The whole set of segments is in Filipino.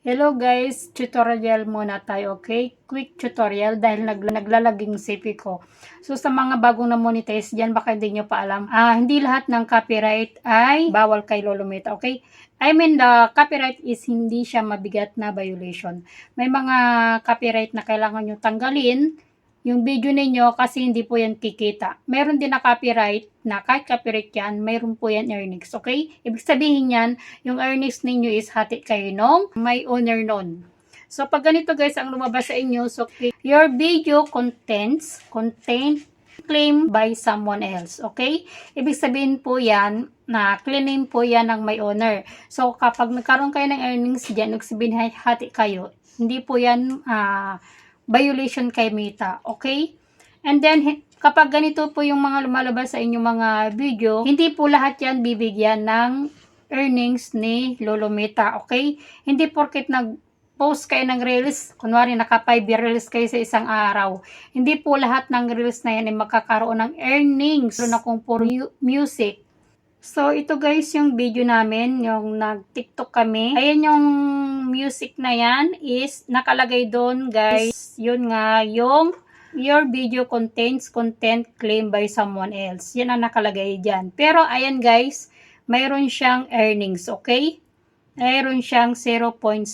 Hello guys, tutorial muna tayo, okay? Quick tutorial dahil nag naglalaging CP ko. So sa mga bagong na monetize diyan baka hindi nyo pa alam. Ah, hindi lahat ng copyright ay bawal kay Lolometa, okay? I mean the copyright is hindi siya mabigat na violation. May mga copyright na kailangan nyo tanggalin yung video ninyo kasi hindi po yan kikita. Meron din na copyright na kahit copyright yan, meron po yan earnings, okay? Ibig sabihin yan, yung earnings ninyo is hati kayo nung may owner nun. So, pag ganito guys, ang lumabas sa inyo, so, your video contents, content claim by someone else, okay? Ibig sabihin po yan, na claim po yan ng may owner. So, kapag nagkaroon kayo ng earnings dyan, ibig sabihin hati kayo, hindi po yan, ah, violation kay Meta. Okay? And then, kapag ganito po yung mga lumalabas sa inyong mga video, hindi po lahat yan bibigyan ng earnings ni Lolo Meta. Okay? Hindi porket nag post kayo ng reels, kunwari naka 5 reels kayo sa isang araw, hindi po lahat ng reels na yan ay magkakaroon ng earnings. Pero na kung puro mu- music, So, ito guys yung video namin, yung nag-tiktok kami. Ayan yung music na yan is nakalagay doon guys. Yun nga, yung your video contains content claimed by someone else. Yan ang nakalagay dyan. Pero ayan guys, mayroon siyang earnings, okay? Mayroon siyang 0.01.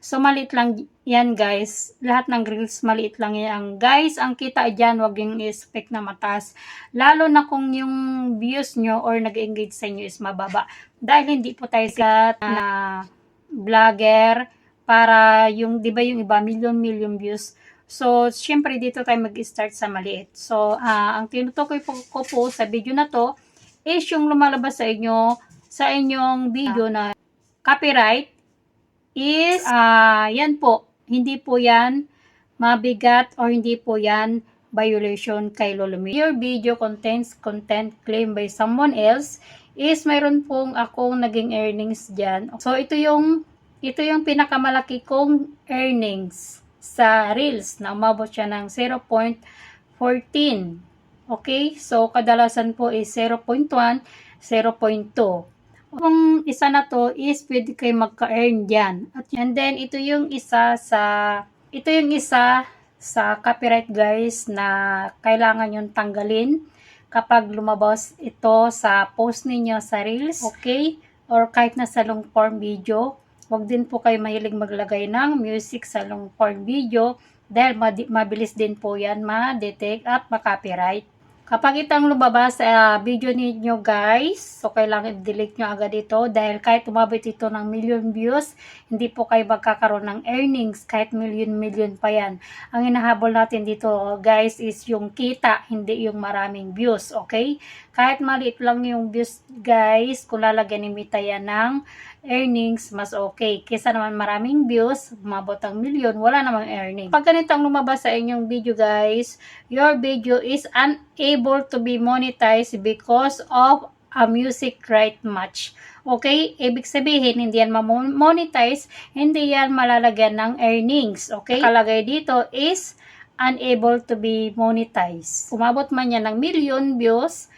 So, maliit lang yan guys. Lahat ng reels, maliit lang yan. Guys, ang kita dyan, wag yung expect na mataas. Lalo na kung yung views nyo or nag-engage sa inyo is mababa. Dahil hindi po tayo sikat na vlogger para yung, di ba yung iba, million-million views. So, syempre dito tayo mag-start sa maliit. So, ah, ang tinutukoy po ko po sa video na to is yung lumalabas sa inyo sa inyong video na copyright is ah yan po, hindi po yan mabigat or hindi po yan violation kay Lolome. Your video contains content claimed by someone else is mayroon pong akong naging earnings dyan. So, ito yung ito yung pinakamalaki kong earnings sa Reels na umabot siya ng 0.14. Okay? So, kadalasan po is 0.1, 0.2. Kung isa na to is pwede kayo magka-earn dyan. At, and then, ito yung isa sa, ito yung isa sa copyright guys na kailangan yung tanggalin kapag lumabas ito sa post ninyo sa Reels, okay? Or kahit na sa long form video. Huwag din po kayo mahilig maglagay ng music sa long form video dahil mabilis din po yan ma-detect at ma-copyright. Kapag itang lumabas sa video ninyo guys, so kailangan i-delete nyo agad ito dahil kahit umabot ito ng million views, hindi po kayo magkakaroon ng earnings kahit million-million pa yan. Ang hinahabol natin dito guys is yung kita, hindi yung maraming views, okay? Kahit maliit lang yung views guys, kung lalagyan ni Mita yan ng earnings, mas okay. Kesa naman maraming views, umabot ang million, wala namang earning. Pag ganito ang lumabas sa inyong video guys, your video is unable to be monetized because of a music right match. Okay? Ibig sabihin, hindi yan ma-monetize, hindi yan malalagyan ng earnings. Okay? Nakalagay dito is unable to be monetized. Umabot man yan ng million views,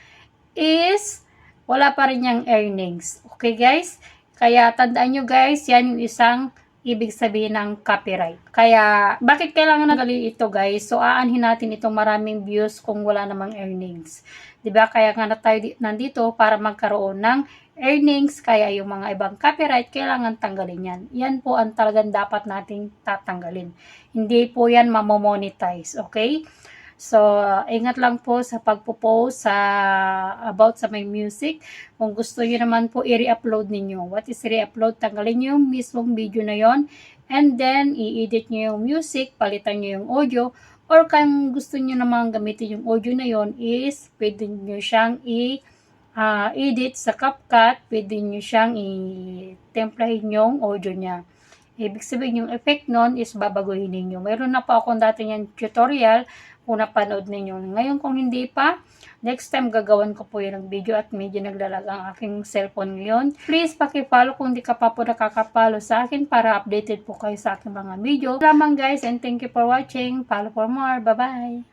is wala pa rin yung earnings. Okay guys? Kaya tandaan nyo guys, yan yung isang ibig sabihin ng copyright. Kaya, bakit kailangan nagali ito guys? So, aanhin natin itong maraming views kung wala namang earnings. ba Kaya nga na tayo di- nandito para magkaroon ng earnings. Kaya yung mga ibang copyright, kailangan tanggalin yan. Yan po ang talagang dapat nating tatanggalin. Hindi po yan mamomonetize. Okay? So, uh, ingat lang po sa pagpo-post sa about sa may music. Kung gusto niyo naman po i-re-upload ninyo. What is re-upload? Tanggalin niyo yung mismong video na yon and then i-edit niyo yung music, palitan niyo yung audio or kung gusto niyo naman gamitin yung audio na yon is pwede niyo siyang i ah, edit sa CapCut, pwede niyo siyang i-templahin yung audio niya. Ibig sabihin yung effect nun is babaguhin ninyo. Meron na po akong dati yan tutorial kung napanood ninyo. Ngayon kung hindi pa, next time gagawan ko po yun ng video at medyo naglalag ang aking cellphone ngayon. Please paki-follow kung di ka pa po nakaka-follow sa akin para updated po kayo sa aking mga video. Salamat guys and thank you for watching. Follow for more. Bye-bye!